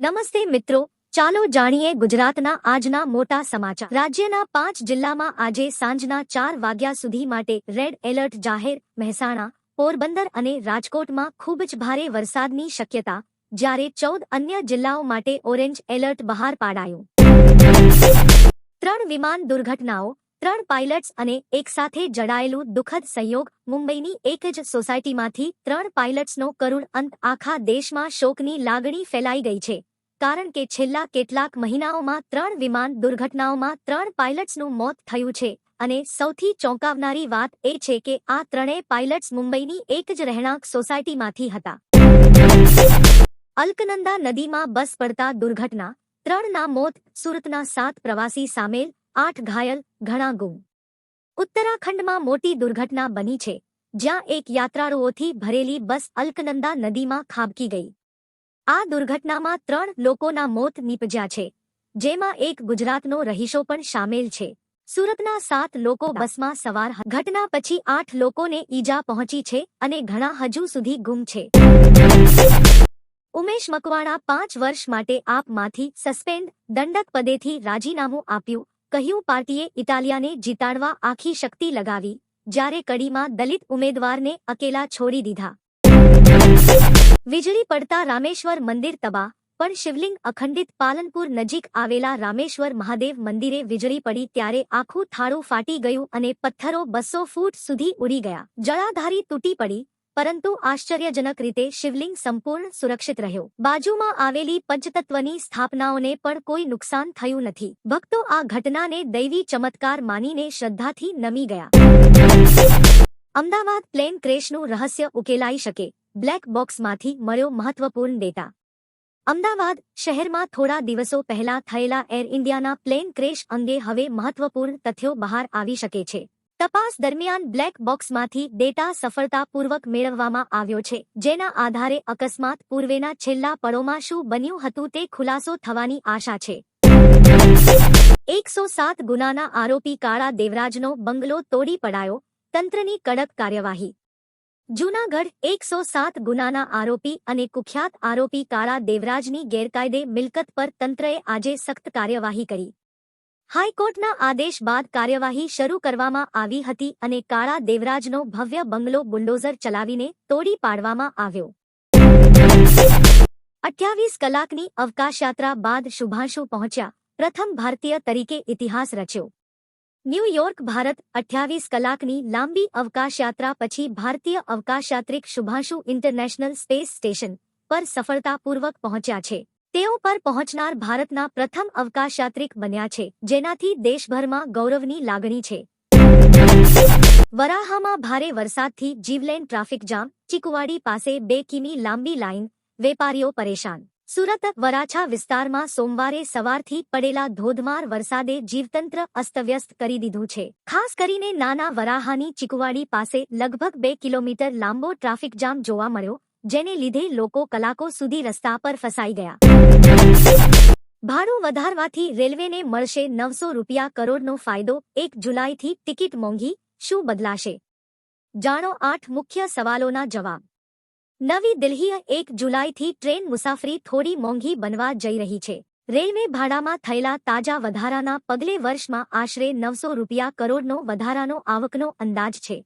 નમસ્તે મિત્રો, ચાલો જાણીએ ગુજરાતના આજના મોટા સમાચાર. રાજ્યના પાંચ જિલ્લામાં આજે સાંજના ચાર વાગ્યા સુધી માટે રેડ એલર્ટ જાહેર, મહેસાણા, પોરબંદર અને રાજકોટમાં ખૂબ જ ભારે વરસાદની શક્યતા, જ્યારે ચૌદ અન્ય જિલ્લાઓ માટે ઓરેન્જ એલર્ટ બહાર પાડાયું. ત્રણ વિમાન દુર્ઘટનાઓ ત્રણ પાયલટ્સ અને એક સાથે જડાયેલું દુઃખદ સંયોગ મુંબઈની એક જ સોસાયટીમાંથી ત્રણ પાયલટ્સનો કરુણ અંત આખા દેશમાં શોકની લાગણી ફેલાઈ ગઈ છે. કારણ કે છેલ્લા કેટલાક મહિનાઓમાં ત્રણ વિમાન દુર્ઘટનાઓમાં ત્રણ પાયલટ્સનું મોત થયું છે અને સૌથી ચોંકાવનારી વાત એ છે કે આ ત્રણેય પાયલટ્સ મુંબઈની એક જ રહેણાંક સોસાયટીમાંથી હતા. અલ્કનંદા નદીમાં બસ પડતા દુર્ઘટના, ત્રણના મોત, સુરતના સાત પ્રવાસી સામેલ આઠ ઘાયલ, ઘણા ગુમ. ઉત્તરાખંડમાં મોટી દુર્ઘટના બની છે, જ્યાં એક યાત્રાળુઓથી ભરેલી બસ અલ્કનંદા નદીમાં ખાબકી ગઈ. આ દુર્ઘટનામાં ત્રણ લોકોના મોત નીપજ્યા છે, જેમાં એક ગુજરાતનો રહીશો પણ સામેલ છે. સુરતના સાત લોકો બસમાં સવાર ઘટના પછી આઠ લોકોને ઈજા પહોંચી છે અને ઘણા હજુ સુધી ગુમ છે. ઉમેશ મકવાણા પાંચ વર્ષ માટે આપમાંથી સસ્પેન્ડ, દંડક પદેથી રાજીનામું આપ્યું કહ્યું, પાર્ટીએ ઇટાલિયાને જીતાડવા આખી શક્તિ લગાવી, જ્યારે કડીમાં દલિત ઉમેદવારને અકેલા છોડી દીધા. વીજળી પડતા રામેશ્વર મંદિર તબા પણ શિવલિંગ અખંડિત પાલનપુર નજીક આવેલા રામેશ્વર મહાદેવ મંદિરે વીજળી પડી ત્યારે આખું થાળું ફાટી ગયું અને પથ્થરો બસો ફૂટ સુધી ઉડી ગયા. જળાધારી તૂટી પડી પરંતુ આશ્ચર્યજનક રીતે શિવલિંગ સંપૂર્ણ સુરક્ષિત રહ્યો. બાજુમાં આવેલી પંચતત્વની સ્થાપનાઓને પણ કોઈ નુકસાન થયું નથી. ભક્તો આ ઘટનાને દૈવી ચમત્કાર માનીને શ્રદ્ધાથી નમી ગયા. અમદાવાદ પ્લેન ક્રેશનું રહસ્ય ઉકેલાઈ શકે. બ્લેક બોક્સમાંથી મળ્યો મહત્વપૂર્ણ ડેટા. અમદાવાદ શહેરમાં થોડા દિવસો પહેલા થયેલા એર ઇન્ડિયાના પ્લેન ક્રેશ અંગે હવે મહત્વપૂર્ણ તથ્યો બહાર આવી શકે છે. તપાસ દરમિયાન બ્લેક બોક્સમાંથી ડેટા સફળતાપૂર્વક મેળવવામાં આવ્યો છે, જેના આધારે અકસ્માત પૂર્વેના છેલ્લા પળોમાં શું બન્યું હતું તે ખુલાસો થવાની આશા છે. એકસો સાત ગુનાના આરોપી કાળા દેવરાજનો બંગલો તોડી પડાયો, તંત્રની કડક કાર્યવાહી. જૂનાગઢ એકસો સાત ગુનાના આરોપી અને કુખ્યાત આરોપી કાળા દેવરાજની ગેરકાયદે મિલકત પર તંત્રએ આજે સખ્ત કાર્યવાહી કરી. હાઈકોર્ટના આદેશ બાદ કાર્યવાહી શરૂ કરવામાં આવી હતી અને કાળા દેવરાજનો ભવ્ય બંગલો બુલડોઝર ચલાવીને તોડી પાડવામાં આવ્યો. અઠ્યાવીસ કલાકની અવકાશયાત્રા બાદ શુભાંશુ પહોંચ્યા. પ્રથમ ભારતીય તરીકે ઇતિહાસ રચ્યો. ન્યૂયોર્ક ભારત, અઠ્યાવીસ કલાકની લાંબી અવકાશયાત્રા પછી ભારતીય અવકાશયાત્રિક શુભાંશુ ઇન્ટરનેશનલ સ્પેસ સ્ટેશન પર સફળતાપૂર્વક પહોંચ્યા છે. તેઓ પર પહોંચનાર ભારતના પ્રથમ અવકાશયાત્રિક બન્યા છે, જેનાથી દેશભરમાં ગૌરવની લાગણી છે. વરાહામાં ભારે વરસાદથી જીવલેન ટ્રાફિક જામ, ચીકુવાડી પાસે બે કિમી લાંબી લાઇન વેપારીઓ પરેશાન. સુરત, વરાછા વિસ્તારમાં સોમવારે સવારથી પડેલા ધોધમાર વરસાદે જીવતંત્ર અસ્તવ્યસ્ત કરી દીધું છે. ખાસ કરીને નાના વરાહાની ચીકુવાડી પાસે લગભગ બે કિલોમીટર લાંબો ટ્રાફિક જામ જોવા મળ્યો જેને લીધે લોકો કલાકો સુધી રસ્તા પર ફસાઈ ગયા. ભાડું વધારવાથી રેલવેને મળશે નવસો રૂપિયા કરોડનો ફાયદો. એક જુલાઈથી ટિકિટ મોંઘી. શું બદલાશે? જાણો આઠ મુખ્ય સવાલોના જવાબ. નવી દિલ્હી એક જુલાઈથી ટ્રેન મુસાફરી થોડી મોંઘી બનવા જઈ રહી છે. રેલવે ભાડામાં થયેલા તાજા વધારાના પગલે વર્ષમાં આશરે નવસો રૂપિયા કરોડનો વધારાનો આવકનો અંદાજ છે.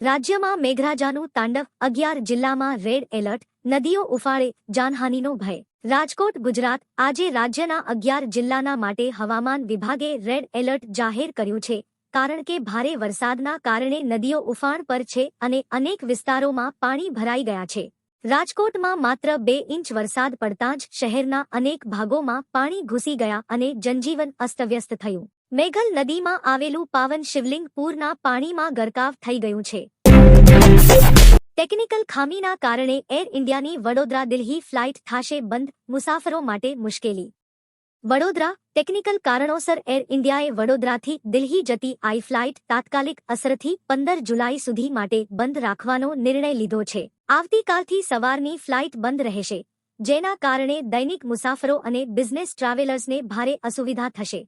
રાજ્યમાં મેઘરાજાનું તાંડવ, અગિયાર જિલ્લામાં રેડ એલર્ટ, નદીઓ ઉફાળે, જાનહાનિનો ભય. રાજકોટ, ગુજરાત, આજે રાજ્યના અગિયાર જિલ્લાના માટે હવામાન વિભાગે રેડ એલર્ટ જાહેર કર્યું છે, કારણ કે ભારે વરસાદના કારણે નદીઓ ઉફાણ પર છે અને અનેક વિસ્તારોમાં પાણી ભરાઈ ગયા છે. રાજકોટમાં માત્ર બે ઇંચ વરસાદ પડતા જ શહેરના અનેક ભાગોમાં પાણી ઘૂસી ગયા અને જનજીવન અસ્તવ્યસ્ત થયું. મેઘલ નદીમાં આવેલું પાવન શિવલિંગ પૂરના પાણીમાં ગરકાવ થઈ ગયું છે. ટેકનિકલ ખામીના કારણે એર ઇન્ડિયાની વડોદરા દિલ્હી ફ્લાઇટ થશે બંધ, મુસાફરો માટે મુશ્કેલી. વડોદરા, ટેકનિકલ કારણોસર એર ઇન્ડિયાએ વડોદરાથી દિલ્હી જતી આઈ ફ્લાઇટ તાત્કાલિક અસરથી પંદર જુલાઈ સુધી માટે બંધ રાખવાનો નિર્ણય લીધો છે. આવતીકાલથી સવારની ફ્લાઇટ બંધ રહેશે, જેના કારણે દૈનિક મુસાફરો અને બિઝનેસ ટ્રાવેલર્સને ભારે અસુવિધા થશે.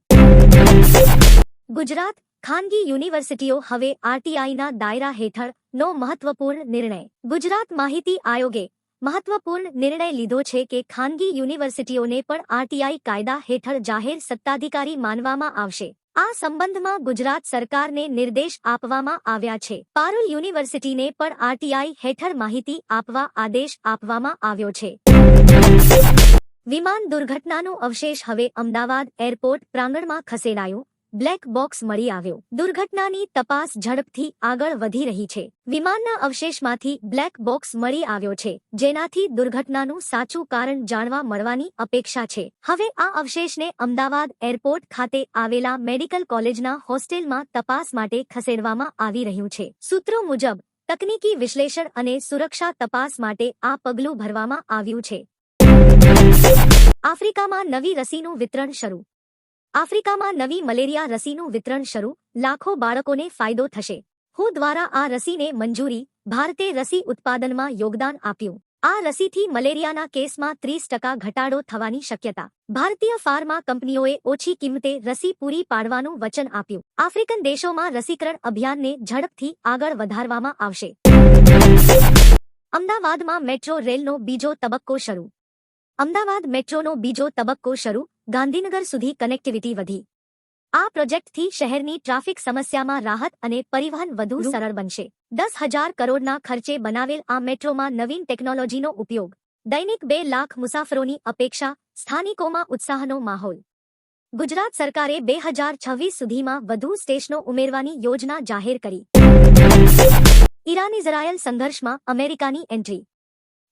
ગુજરાત ખાનગી યુનિવર્સિટીઓ હવે આરટીઆઈના દાયરા હેઠળ નો મહત્વપૂર્ણ નિર્ણય. ગુજરાત માહિતી આયોગે મહત્વપૂર્ણ નિર્ણય લીધો છે કે ખાનગી યુનિવર્સિટીઓને પણ આરટીઆઈ કાયદા હેઠળ જાહેર સત્તાધિકારી માનવામાં આવશે. આ સંબંધમાં ગુજરાત સરકારને નિર્દેશ આપવામાં આવ્યા છે. પારુલ યુનિવર્સિટીને પણ આરટીઆઈ હેઠળ માહિતી આપવા આદેશ આપવામાં આવ્યો છે. વિમાન દુર્ઘટનાનો અવશેષ હવે અમદાવાદ એરપોર્ટ પ્રાંગણમાં ખસેડાયો. બ્લેક બોક્સ મળી આવ્યો. દુર્ઘટનાની તપાસ ઝડપથી આગળ વધી રહી છે. વિમાનના અવશેષમાંથી બ્લેક બોક્સ મળી આવ્યો છે, જેનાથી દુર્ઘટનાનું સાચું કારણ જાણવા મળવાની અપેક્ષા છે. હવે આ અવશેષને અમદાવાદ એરપોર્ટ ખાતે આવેલા મેડિકલ કોલેજના હોસ્ટેલમાં તપાસ માટે ખસેડવામાં આવી રહ્યું છે. સૂત્રો મુજબ, તકનીકી વિશ્લેષણ અને સુરક્ષા તપાસ માટે આ પગલું ભરવામાં આવ્યું છે. આફ્રિકામાં નવી રસીનું વિતરણ શરૂ. આફ્રિકામાં નવી મલેરિયા રસીનું વિતરણ શરૂ, લાખો બાળકોને ફાયદો થશે. હુ દ્વારા આ રસીને મંજૂરી, ભારતે રસી ઉત્પાદનમાં યોગદાન આપ્યું. આ રસીથી મલેરિયાના કેસમાં ત્રીસ ટકા ઘટાડો થવાની શક્યતા. ભારતીય ફાર્મા કંપનીઓએ ઓછી કિંમતે રસી પૂરી પાડવાનું વચન આપ્યું. આફ્રિકન દેશોમાં રસીકરણ અભિયાનને ઝડપથી આગળ વધારવામાં આવશે. અમદાવાદમાં મેટ્રો રેલનો બીજો તબક્કો શરૂ. અમદાવાદ મેટ્રોનો બીજો તબક્કો શરૂ ગાંધીનગર સુધી કનેક્ટિવિટી વધી. આ પ્રોજેક્ટથી શહેરની ટ્રાફિક સમસ્યામાં રાહત અને પરિવહન વધુ સરળ બનશે. દસ હજાર કરોડના ખર્ચે બનાવેલ આ મેટ્રોમાં નવીન ટેકનોલોજીનો ઉપયોગ. દૈનિક બે લાખ મુસાફરોની અપેક્ષા સ્થાનિકોમાં ઉત્સાહનો માહોલ. ગુજરાત સરકારે બે હજાર છવ્વીસ સુધીમાં વધુ સ્ટેશનો ઉમેરવાની યોજના જાહેર કરી. ઈરાન ઇઝરાયલ સંઘર્ષમાં અમેરિકાની એન્ટ્રી.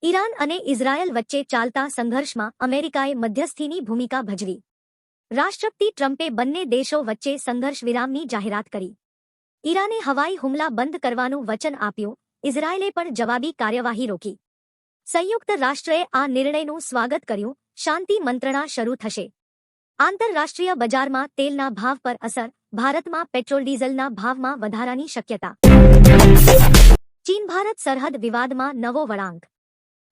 ઈરાન અને ઇઝરાયલ વચ્ચે ચાલતા સંઘર્ષમાં અમેરિકાએ મધ્યસ્થીની ભૂમિકા ભજવી. રાષ્ટ્રપતિ ટ્રમ્પે બંને દેશો વચ્ચે સંઘર્ષ વિરામની જાહેરાત કરી. ઈરાને હવાઈ હુમલા બંધ કરવાનું વચન આપ્યું, ઇઝરાયેલે પણ જવાબી કાર્યવાહી રોકી. સંયુક્ત રાષ્ટ્રએ આ નિર્ણયનું સ્વાગત કર્યું, શાંતિ મંત્રણા શરૂ થશે. આંતરરાષ્ટ્રીય બજારમાં તેલના ભાવ પર અસર, ભારતમાં પેટ્રોલ ડીઝલના ભાવમાં વધારાની શક્યતા. ચીન ભારત સરહદ વિવાદમાં નવો વળાંક.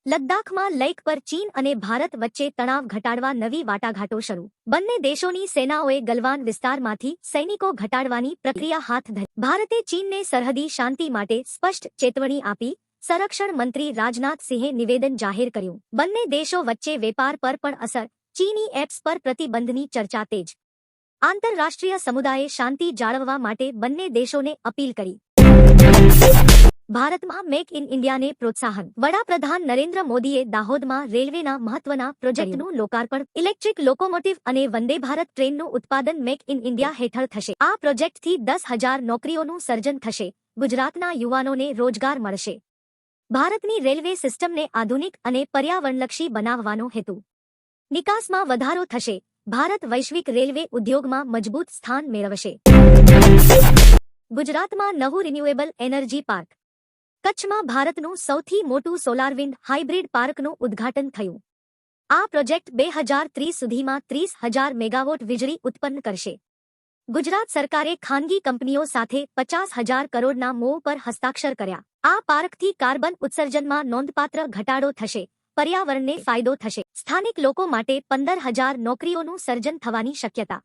લદ્દાખમાં લેક પર ચીન અને ભારત વચ્ચે તણાવ ઘટાડવા નવી વાટાઘાટો શરૂ. બંને દેશોની સેનાઓએ ગલવાન વિસ્તારમાંથી સૈનિકો ઘટાડવાની પ્રક્રિયા હાથ ધરી. ભારતે ચીનને સરહદી શાંતિ માટે સ્પષ્ટ ચેતવણી આપી સંરક્ષણ મંત્રી રાજનાથ સિંહે નિવેદન જાહેર કર્યું. બંને દેશો વચ્ચે વેપાર પર પણ અસર. ચીની એપ્સ પર પ્રતિબંધની ચર્ચા તેજ. આંતરરાષ્ટ્રીય સમુદાયે શાંતિ જાળવવા માટે બંને દેશોને અપીલ કરી. ભારતમાં મેક ઇન ઇન્ડિયાને પ્રોત્સાહન. વડાપ્રધાન નરેન્દ્ર મોદીએ દાહોદમાં રેલવેના મહત્વના પ્રોજેક્ટનું લોકાર્પણ, ઇલેક્ટ્રિક લોકોમોટિવ અને વંદે ભારત ટ્રેનનું ઉત્પાદન મેક ઇન ઇન્ડિયા હેઠળ થશે. આ પ્રોજેક્ટથી દસ હજાર નોકરીઓનું સર્જન થશે. ગુજરાતના યુવાનોને રોજગાર મળશે. ભારતની રેલવે સિસ્ટમને આધુનિક અને પર્યાવરણલક્ષી બનાવવાનો હેતુ. નિકાસમાં વધારો થશે. ભારત વૈશ્વિક રેલવે ઉદ્યોગમાં મજબૂત સ્થાન મેળવશે. ગુજરાતમાં નવું રિન્યુએબલ એનર્જી પાર્ક કચ્છમાં ભારતનું સૌથી મોટું સોલારવિન્ડ હાઇબ્રિડ પાર્કનું ઉદ્ઘાટન થયું. આ પ્રોજેક્ટ બે હજાર ત્રીસ સુધીમાં ત્રીસ હજાર મેગાવોટ વીજળી ઉત્પન્ન કરશે. ગુજરાત સરકારે ખાનગી કંપનીઓ સાથે પચાસ હજાર કરોડના મોહ પર હસ્તાક્ષર કર્યા. આ પાર્કથી કાર્બન ઉત્સર્જનમાં નોંધપાત્ર ઘટાડો થશે, પર્યાવરણને ફાયદો થશે. સ્થાનિક લોકો માટે પંદર હજાર નોકરીઓનું સર્જન થવાની શક્યતા.